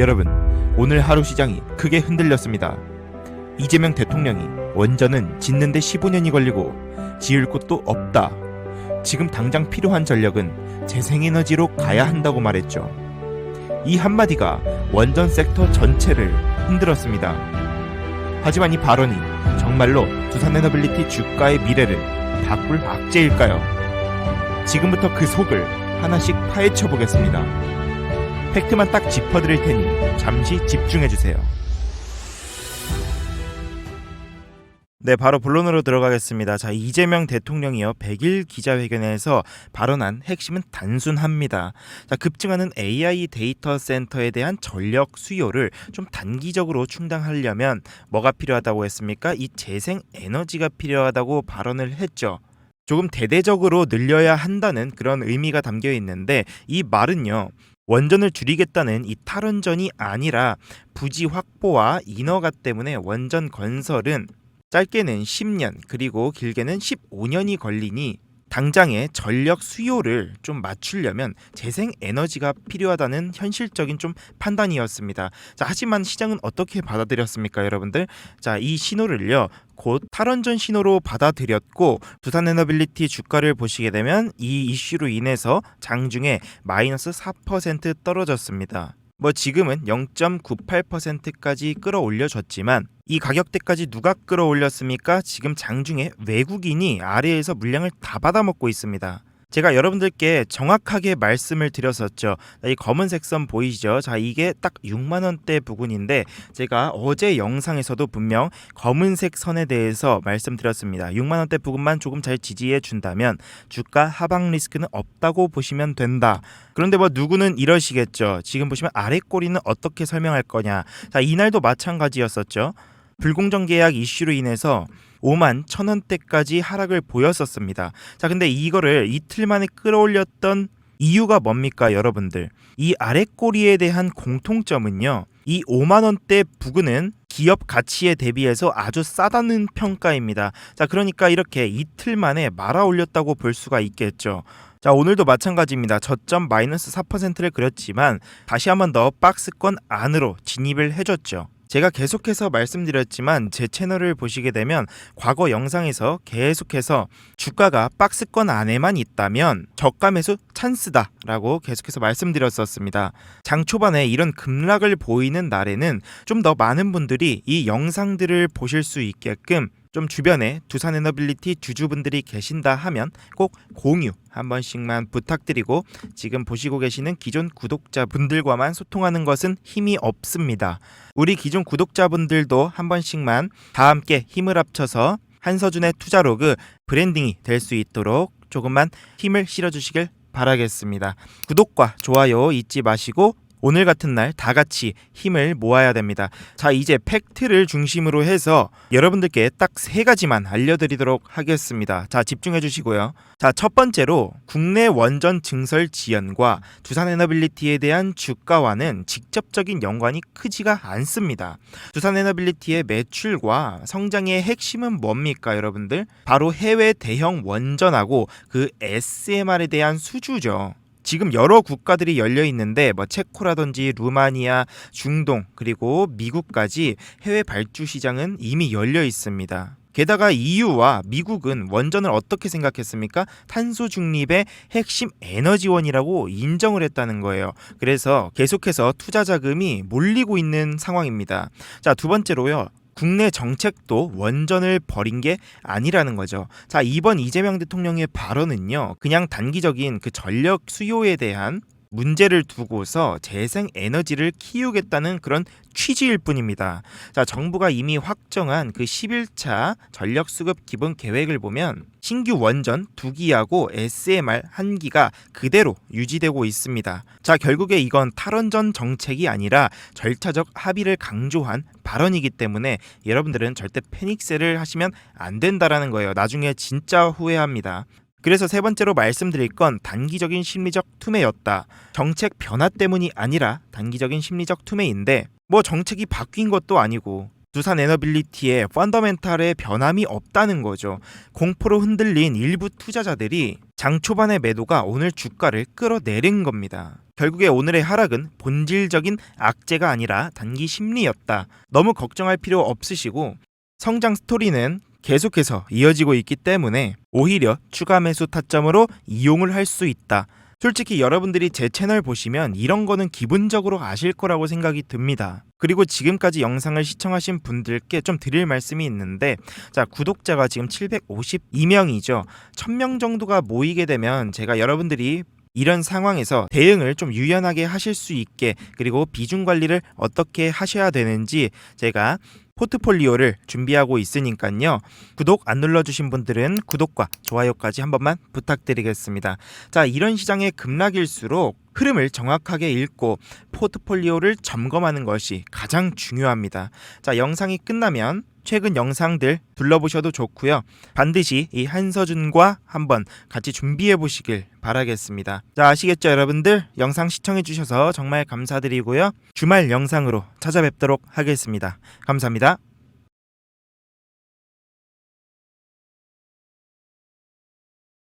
여러분, 오늘 하루 시장이 크게 흔들렸습니다. 이재명 대통령이 원전은 짓는데 15년이 걸리고 지을 곳도 없다. 지금 당장 필요한 전력은 재생에너지로 가야 한다고 말했죠. 이 한마디가 원전 섹터 전체를 흔들었습니다. 하지만 이 발언이 정말로 두산에너빌리티 주가의 미래를 바꿀 악재일까요? 지금부터 그 속을 하나씩 파헤쳐 보겠습니다. 팩트만 딱 짚어드릴 테니 잠시 집중해주세요. 네, 바로 본론으로 들어가겠습니다. 자, 이재명 대통령이요. 100일 기자회견에서 발언한 핵심은 단순합니다. 자, 급증하는 AI 데이터 센터에 대한 전력 수요를 좀 단기적으로 충당하려면 뭐가 필요하다고 했습니까? 이 재생 에너지가 필요하다고 발언을 했죠. 조금 대대적으로 늘려야 한다는 그런 의미가 담겨 있는데 이 말은요. 원전을 줄이겠다는 이 탈원전이 아니라 부지 확보와 인허가 때문에 원전 건설은 짧게는 10년 그리고 길게는 15년이 걸리니 당장의 전력 수요를 좀 맞추려면 재생 에너지가 필요하다는 현실적인 좀 판단이었습니다. 자, 하지만 시장은 어떻게 받아들였습니까, 여러분들? 자, 이 신호를요. 곧 탈원전 신호로 받아들였고 부산 에너빌리티 주가를 보시게 되면 이 이슈로 인해서 장중에 마이너스 4% 떨어졌습니다. 뭐 지금은 0.98%까지 끌어올려졌지만 이 가격대까지 누가 끌어올렸습니까? 지금 장중에 외국인이 아래에서 물량을 다 받아먹고 있습니다. 제가 여러분들께 정확하게 말씀을 드렸었죠. 이 검은색 선 보이시죠? 자, 이게 딱 6만 원대 부근인데 제가 어제 영상에서도 분명 검은색 선에 대해서 말씀드렸습니다. 6만 원대 부근만 조금 잘 지지해 준다면 주가 하방 리스크는 없다고 보시면 된다. 그런데 뭐 누구는 이러시겠죠. 지금 보시면 아래 꼬리는 어떻게 설명할 거냐. 자, 이날도 마찬가지였었죠. 불공정 계약 이슈로 인해서 5만 천 원대까지 하락을 보였었습니다. 자, 근데 이거를 이틀 만에 끌어올렸던 이유가 뭡니까, 여러분들? 이 아래 꼬리에 대한 공통점은요. 이 5만 원대 부근은 기업 가치에 대비해서 아주 싸다는 평가입니다. 자, 그러니까 이렇게 이틀 만에 말아 올렸다고 볼 수가 있겠죠. 자, 오늘도 마찬가지입니다. 저점 마이너스 4%를 그렸지만 다시 한번 더 박스권 안으로 진입을 해줬죠. 제가 계속해서 말씀드렸지만 제 채널을 보시게 되면 과거 영상에서 계속해서 주가가 박스권 안에만 있다면 저가 매수 찬스다 라고 계속해서 말씀드렸었습니다. 장 초반에 이런 급락을 보이는 날에는 좀 더 많은 분들이 이 영상들을 보실 수 있게끔 좀 주변에 두산 에너빌리티 주주분들이 계신다 하면 꼭 공유 한 번씩만 부탁드리고 지금 보시고 계시는 기존 구독자분들과만 소통하는 것은 힘이 없습니다. 우리 기존 구독자분들도 한 번씩만 다 함께 힘을 합쳐서 한서준의 투자 로그 브랜딩이 될 수 있도록 조금만 힘을 실어주시길 바라겠습니다. 구독과 좋아요 잊지 마시고 오늘 같은 날 다 같이 힘을 모아야 됩니다. 자, 이제 팩트를 중심으로 해서 여러분들께 딱 세 가지만 알려드리도록 하겠습니다. 자, 집중해 주시고요. 자, 첫 번째로 국내 원전 증설 지연과 두산에너빌리티에 대한 주가와는 직접적인 연관이 크지가 않습니다. 두산에너빌리티의 매출과 성장의 핵심은 뭡니까, 여러분들? 바로 해외 대형 원전하고 그 SMR에 대한 수주죠. 지금 여러 국가들이 열려 있는데 뭐 체코라든지 루마니아, 중동 그리고 미국까지 해외 발주 시장은 이미 열려 있습니다. 게다가 EU와 미국은 원전을 어떻게 생각했습니까? 탄소 중립의 핵심 에너지원이라고 인정을 했다는 거예요. 그래서 계속해서 투자 자금이 몰리고 있는 상황입니다. 자, 두 번째로요. 국내 정책도 원전을 버린 게 아니라는 거죠. 자, 이번 이재명 대통령의 발언은요. 그냥 단기적인 그 전력 수요에 대한 문제를 두고서 재생 에너지를 키우겠다는 그런 취지일 뿐입니다. 자, 정부가 이미 확정한 그 11차 전력 수급 기본 계획을 보면 신규 원전 두 기하고 SMR 한 기가 그대로 유지되고 있습니다. 자, 결국에 이건 탈원전 정책이 아니라 절차적 합의를 강조한 발언이기 때문에 여러분들은 절대 패닉세를 하시면 안 된다라는 거예요. 나중에 진짜 후회합니다. 그래서 세 번째로 말씀드릴 건 단기적인 심리적 투매였다. 정책 변화 때문이 아니라 단기적인 심리적 투매인데 뭐 정책이 바뀐 것도 아니고 두산 에너빌리티의 펀더멘탈의 변함이 없다는 거죠. 공포로 흔들린 일부 투자자들이 장 초반의 매도가 오늘 주가를 끌어내린 겁니다. 결국에 오늘의 하락은 본질적인 악재가 아니라 단기 심리였다. 너무 걱정할 필요 없으시고 성장 스토리는 계속해서 이어지고 있기 때문에 오히려 추가 매수 타점으로 이용을 할 수 있다. 솔직히 여러분들이 제 채널 보시면 이런 거는 기본적으로 아실 거라고 생각이 듭니다. 그리고 지금까지 영상을 시청하신 분들께 좀 드릴 말씀이 있는데 자, 구독자가 지금 752명이죠. 1000명 정도가 모이게 되면 제가 여러분들이 이런 상황에서 대응을 좀 유연하게 하실 수 있게 그리고 비중 관리를 어떻게 하셔야 되는지 제가 포트폴리오를 준비하고 있으니까요. 구독 안 눌러주신 분들은 구독과 좋아요까지 한 번만 부탁드리겠습니다. 자, 이런 시장의 급락일수록 흐름을 정확하게 읽고 포트폴리오를 점검하는 것이 가장 중요합니다. 자, 영상이 끝나면 최근 영상들 둘러보셔도 좋고요. 반드시 이 한서준과 한번 같이 준비해 보시길 바라겠습니다. 자, 아시겠죠, 여러분들? 영상 시청해 주셔서 정말 감사드리고요. 주말 영상으로 찾아뵙도록 하겠습니다. 감사합니다.